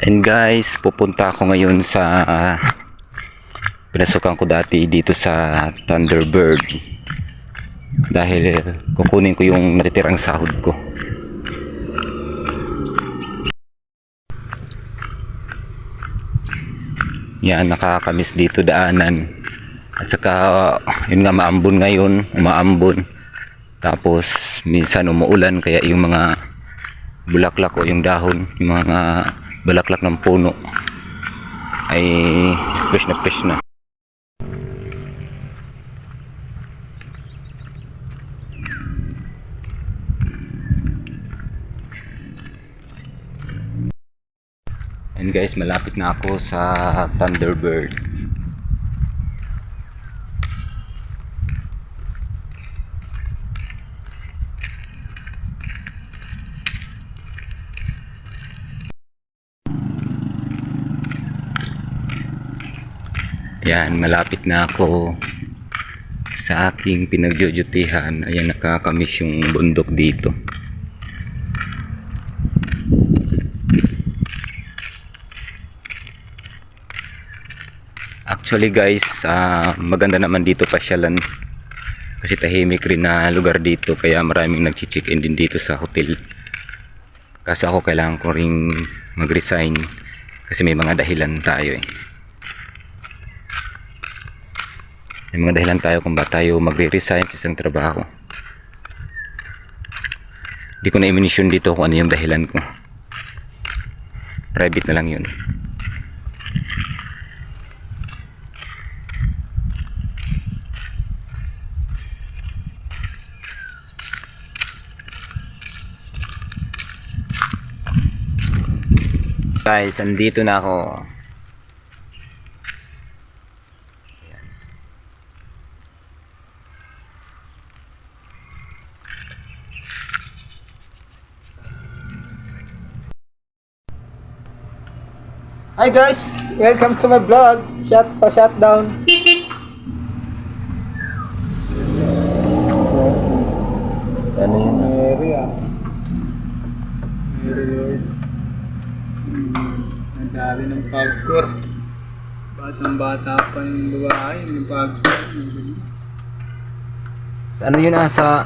And guys, pupunta ako ngayon sa pinasukan ko dati dito sa Thunderbird. Dahil kukunin ko yung natitirang sahod ko. Yan, nakakamiss dito daanan. At saka, yun nga, maambon ngayon, umaambon. Tapos, minsan umuulan, kaya yung mga bulaklak o yung dahon, yung mga bulaklak ng puno ay fresh na fresh na. And guys, malapit na ako sa Thunderbird. Yan, malapit na ako sa aking pinagjujutihan. Ayan, nakakamiss yung bundok dito. Actually guys, ah, maganda naman dito pasyalan. Kasi tahimik rin na lugar dito kaya maraming nag-check-in din dito sa hotel. Kasi ako kailangan ko ring mag-resign kasi may mga dahilan tayo eh. May mga dahilan tayo kung ba tayo magre-resign sa isang trabaho. Hindi ko na i-mention dito kung ano yung dahilan ko. Private na lang yun. Guys, andito na ako. Hi guys, welcome to my vlog. Shut pa shutdown. Ano yun? Mary ah. Mary Lord. Ang dami ng pagkor. Batang bata pa yung babae, yung pagkor. Ano yun ah, sa